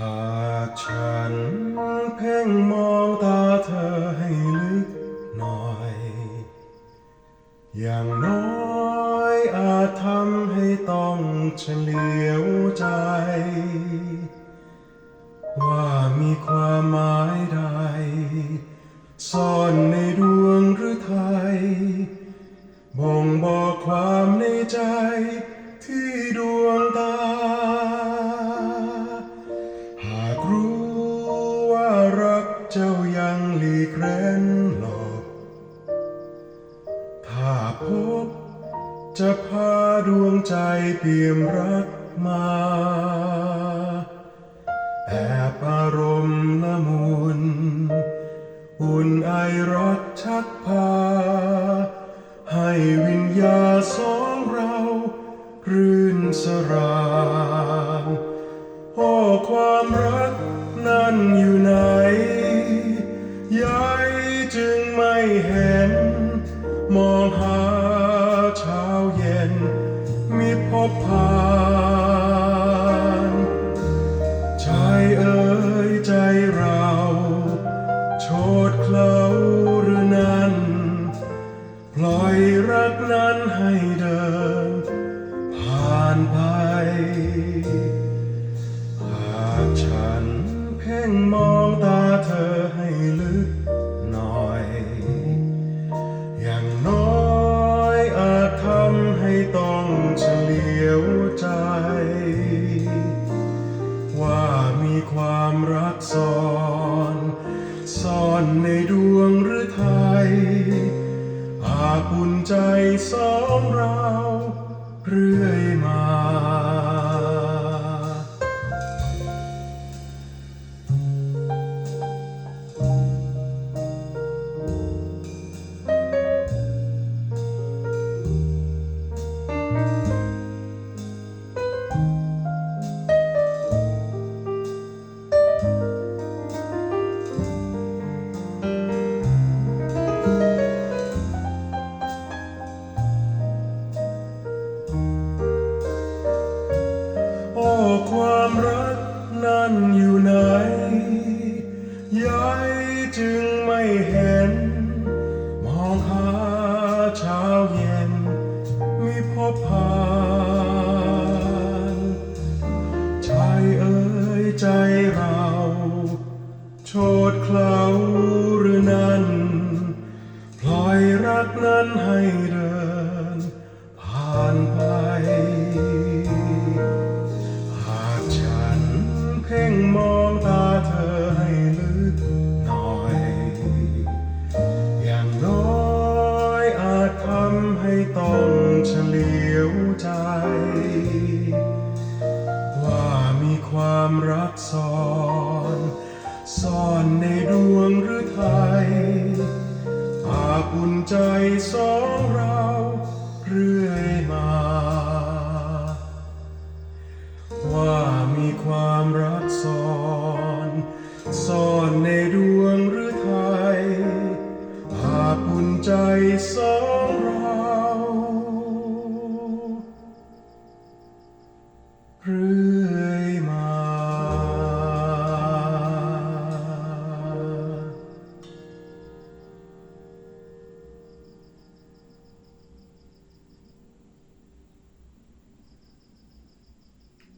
หากฉันเพ่งมองตาเธอให้ลึกหน่อย อย่างน้อยอาจทำให้ต้องเฉลียวใจ ว่ามีความหมายใด ซ่อนในดวงหรือไทย บ่งบอกความในใจที่ดวงตา จ้ายังหลีกเร้นหลบถ้าพบจะพาดวงใจเปี่ยมรักมา แอบอารมณ์ละมุน อุ่นไอรักชักพา ให้วิญญาสองเรารื่นสรา ห็น มองหาเช้าเย็น มีพบผ่านใจเอ่ยใจเราโชดเคล้าหรือนั้น ปล่อยรักนั้นให้เดิน ผ่านไป หากฉันเพ่งมองตาเธอให้ลึก ซ่อนซ่อนในดวงหรือไทยอาบุญใจสองเรา ความรักนั้นอยู่ไหนยายจึงไม่เห็น มองหาเช้าเย็นมีพบผ่านใจเอ่ยใจเราโชดเคล้าหรือนั้นปล่อยรักนั้นให้เดินผ่านไป เฉลียวใจ ว่ามีความรักซ่อน ซ่อนในดวงหรือไทยอาจอุ่นใจสองเราเรื่อยมา ว่ามีความรักซ่อน ซ่อนในดวงหรือไทยหากอุ่นใจสอง เรื่อย